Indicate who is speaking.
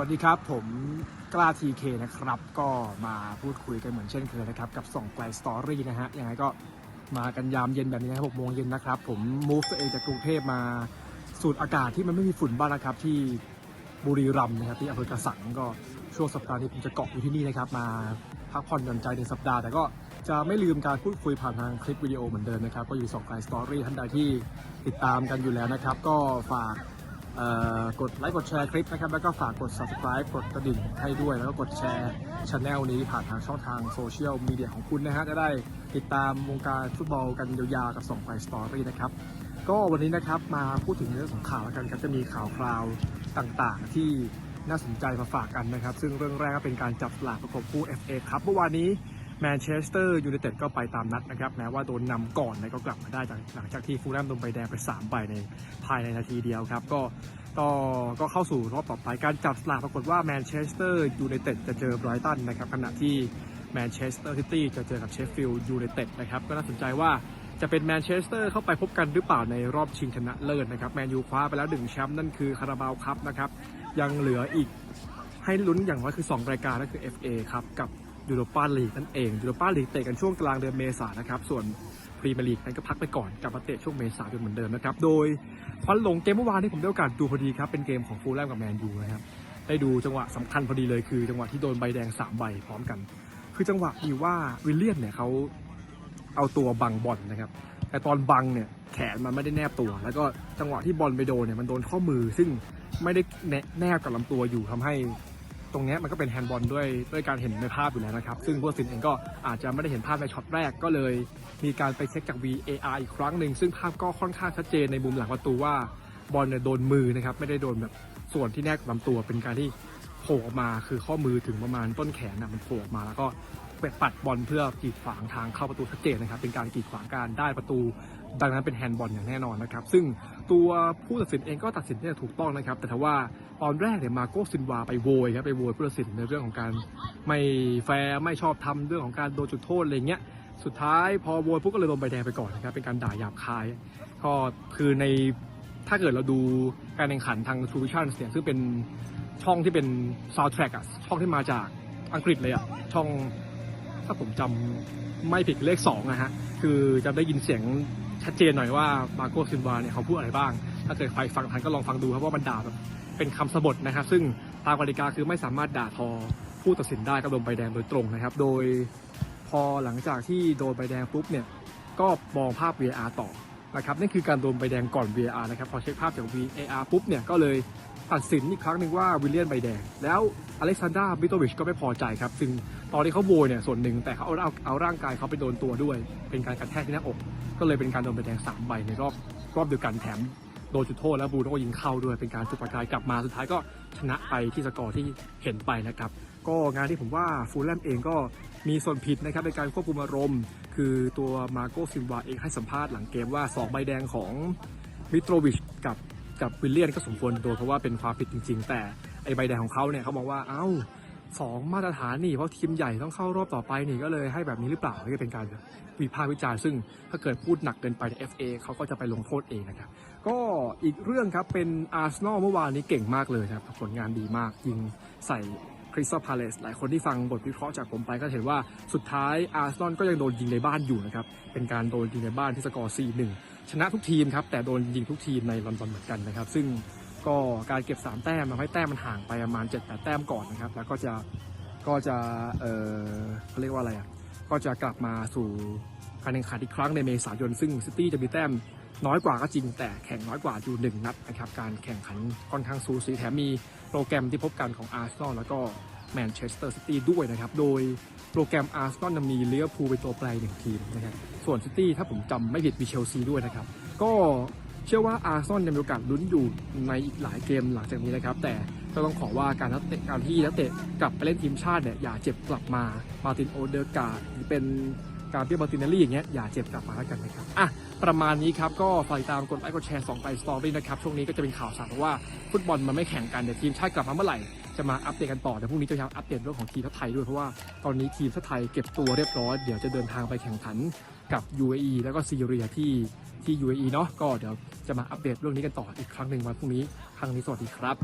Speaker 1: วัสดีครับ ผมกล้าทีเคนะครับ ก็มาพูดคุยกันเหมือนเช่นเคยนะครับ กับส่องไกลสตอรี่นะฮะยังไงก็มากันยามเย็นแบบนี้นะครับ6โมงเย็นนะครับ ผมมูฟตัวเองจากกรุงเทพมาสูดอากาศที่มันไม่มีฝุ่นบ้างนะครับ ที่บุรีรัมย์นะครับที่อำเภอกระสังก็ช่วงสัปดาห์นี้ผมจะเกาะอยู่ที่นี่นะครับมาพักผ่อนหย่อนใจในสัปดาห์ แต่ก็จะไม่ลืมการพูดคุยผ่านทางคลิปวิดีโอเหมือนเดิมนะครับ ก็อยู่ส่องไกลสตอรี่ท่านใดที่ติดตามกันอยู่แล้วนะครับ ก็ฝาก กดไลค์กดแชร์คลิปนะครับ แล้วก็ฝากกด subscribe กดกระดิ่งให้ด้วย แล้วก็กดแชร์ช anel นี้ผ่านทางช่องทางโซเชียลมีเดียของคุณนะฮะจะได้ติดตามวงการฟุตบอลกันยาวๆกับสองไฟสตอรี่นะครับ ก็วันนี้นะครับมาพูดถึงเรื่องของข่าวแล้วกันครับจะมีข่าวคราวต่างๆ ที่น่าสนใจมาฝากกันนะครับ ซึ่งเรื่องแรกก็เป็นการจับสลากประกบคู่ FA ครับเมื่อวานนี้ แมนเชสเตอร์ยูไนเต็ดก็ไปตามนัดนะครับ แม้ว่าโดนนำก่อนนะก็กลับมาได้จากหลังจากที่ฟูลแลมโดนใบแดงไป3ใบในภายในนาทีเดียวครับ ก็ก็ก็เข้าสู่รอบต่อไปการจับสลากปรากฏว่าแมนเชสเตอร์ยูไนเต็ดจะเจอไบรตันนะครับขณะที่แมนเชสเตอร์ซิตี้จะเจอกับเชฟฟิลด์ยูไนเต็ดนะครับก็น่าสนใจว่าจะเป็นแมนเชสเตอร์เข้าไปพบกันหรือเปล่าในรอบชิงชนะเลิศนะครับแมนยูคว้าไปแล้วหนึ่งแชมป์นั่นคือคาราบาวครับนะครับยังเหลืออีกให้ลุ้นอย่างน้อยคือ 2 รายการนั่นคือ FA ครับกับ ยูโรปาลีกนั่นเองยูโรปาลีกเตะกันช่วงกลางเดือนเมษายนนะครับส่วนพรีเมียร์ลีกนั้นก็พักไปก่อนกลับมาเตะช่วงเมษายนเหมือนเดิมนะครับโดยควันหลงเกมเมื่อวานที่ผมได้โอกาสดูพอดีครับเป็นเกมของฟูลแลมกับแมนยูนะครับได้ดูจังหวะสำคัญพอดีเลยคือ จังหวะที่โดนใบแดง3ใบพร้อมกัน คือจังหวะดีว่าวิลเลียนเนี่ยเขาเอาตัวบังบอลนะครับแต่ตอนบังเนี่ยแขนมันไม่ได้แนบตัว แล้วก็จังหวะที่บอลไปโดนเนี่ยมันโดนข้อมือซึ่งไม่ได้แนแนบกับลำตัวอยู่ทำให้ ตรงนี้มันก็เป็นแฮนด์บอลด้วยด้วยการเห็นในภาพอยู่แล้วนะครับ ซึ่งผู้สินเองก็อาจจะไม่ได้เห็นภาพในช็อตแรกก็เลย มีการไปเช็คจาก VAR อีกครั้งหนึ่งซึ่งภาพก็ค่อนข้างชัดเจนในมุมหลังประตูว่าบอลเนี่ยโดนมือนะครับไม่ได้โดนแบบส่วนที่แนบกับลำตัวเป็นการที่โผล่ออกมาคือข้อมือถึงประมาณต้นแขนนะมันโผล่ออกมาแล้วก็ ไปปัดบอลเพื่อกีดขวางทางเข้าประตูชัดเจนนะครับ เป็นการกีดขวางการได้ประตู ดังนั้นเป็นแฮนด์บอลอย่างแน่นอนนะครับ ซึ่งตัวผู้ตัดสินเองก็ตัดสินได้ถูกต้องนะครับ แต่ถ้าว่าตอนแรกเนี่ยมาโกซินวาไปโวยครับไปโวยผู้ตัดสินในเรื่องของการไม่แฟร์ไม่ชอบทำเรื่องของการโดนจุดโทษอะไรเงี้ยสุดท้ายพอโวยปุ๊บก็เลยโดนใบแดงไปก่อนนะครับเป็นการด่าหยาบคาย ก็คือในถ้าเกิดเราดูการแข่งขันทาง True Vision เนี่ยซึ่งเป็นช่องที่เป็น soundtrack อะช่องที่มาจากอังกฤษเลยอะช่อง ถ้าผมจำไม่ผิดเลขสองอะฮะ คือจะได้ยินเสียงชัดเจนหน่อยว่ามาโกซินวาเนี่ยเขาพูดอะไรบ้าง ถ้าเกิดใครฟังทันก็ลองฟังดูครับว่ามันด่าแบบเป็นคำสบทนะครับ ซึ่งตามกติกาคือไม่สามารถด่าทอผู้ตัดสินได้ก็โดนใบแดงโดยตรงนะครับ โดยพอหลังจากที่โดนใบแดงปุ๊บเนี่ยก็มองภาพ VAR ต่อนะครับนั่นคือการโดนใบแดงก่อน VAR นะครับพอเช็คภาพจาก VAR ปุ๊บเนี่ยก็เลย ตัดสินอีกครั้งหนึ่งว่าวิลเลียนใบแดง แล้วอเล็กซานดราบิโตวิชก็ไม่พอใจครับ ซึ่งตอนที่เขาโวยเนี่ยส่วนหนึ่งแต่เขาเอาเอาร่างกายเขาไปโดนตัวด้วย เป็นการกระแทกที่หน้าอก ก็เลยเป็นการโดนใบแดงสามใบในรอบรอบเดียวกันแถมโดนจุดโทษแล้วบูโน่ก็ยิงเข้าด้วยเป็นการจุดประกายกลับมาสุดท้ายก็ชนะไปที่สกอร์ที่เห็นไปนะครับ ก็งานที่ผมว่าฟูลแลมเองก็มีส่วนผิดนะครับในการควบคุมอารมณ์ คือตัวมาโกซินวาเองให้สัมภาษณ์หลังเกมว่า2ใบแดงของมิโตรวิชกับ กับวิลเลียนก็สมควรโดนเพราะว่าเป็นความผิดจริง ๆ แต่ไอใบแดงของเขาเนี่ยเขาบอกว่าเอ้าสองมาตรฐานนี่เพราะทีมใหญ่ต้องเข้ารอบต่อไปนี่ก็เลยให้แบบนี้หรือเปล่าก็เป็นการวิพากษ์วิจารณ์ซึ่งถ้าเกิดพูดหนักเกินไปใน FA เขาก็จะไปลงโทษเองนะครับ ก็อีกเรื่องครับเป็นอาร์เซนอลเมื่อวานนี้เก่งมากเลยครับผลงานดีมากยิงใส่ คริสตัลพาเลสหลายคนที่ฟังบทวิเคราะห์จากผมไปก็เห็นว่าสุดท้ายอาร์เซนอลก็ยังโดนยิงในบ้านอยู่นะครับ เป็นการโดนยิงในบ้านที่สกอร์ 4-1 ชนะทุกทีมครับ แต่โดนยิงทุกทีมในลอนดอนเหมือนกันนะครับ ซึ่งก็การเก็บ 3 แต้มทำให้แต้มมันห่างไปประมาณ 7-8 แต้มก่อนนะครับ แล้วก็จะก็จะเออเขาเรียกว่าอะไรอะก็จะกลับมาสู่การแข่งขันอีกครั้งในเมษายน ซึ่งซิตี้จะมีแต้ม น้อยกว่าก็จริงแต่แข่งน้อยกว่าอยู่หนึ่งนัดนะครับการแข่งขันค่อนข้างสูสีแถมมีโปรแกรมที่พบกันของอาร์เซนอลแล้วก็แมนเชสเตอร์ซิตี้ด้วยนะครับ โดยโปรแกรมอาร์เซนอลมีเลี้ยวพูลเป็นตัวแปรหนึ่งทีมนะครับส่วนซิตี้ถ้าผมจำไม่ผิดมีเชลซีด้วยนะครับ ก็เชื่อว่าอาร์เซนอลยังมีโอกาสลุ้นอยู่ในอีกหลายเกมหลังจากนี้นะครับ แต่ก็ต้องขอว่าการนักเตะการที่นักเตะกลับไปเล่นทีมชาติเนี่ยอย่าเจ็บกลับมามาตินโอเดอร์การ์ดหรือเป็นการเปียมาตินเนลลี่อย่างเงี้ยอย่าเจ็บกลับมาแล้วกันนะครับอะ ประมาณนี้ครับ ก็ฝากติดตามกดไลค์กดแชร์สองไปสตอรี่นะครับ ช่วงนี้ก็จะเป็นข่าวสารเพราะว่าฟุตบอลมันไม่แข่งกันเดี๋ยวทีมชาติกลับมาเมื่อไหร่จะมาอัปเดตกันต่อแต่พรุ่งนี้จะพยายามอัปเดตเรื่องของทีมชาติไทยด้วยเพราะว่าตอนนี้ทีมชาติไทยเก็บตัวเรียบร้อยเดี๋ยวจะเดินทางไปแข่งขันกับ UAE แล้วก็ซีเรียที่ที่ UAE เนาะก็เดี๋ยวจะมาอัปเดตเรื่องนี้กันต่ออีกครั้งหนึ่งวันพรุ่งนี้ครั้งนี้สวัสดีครับ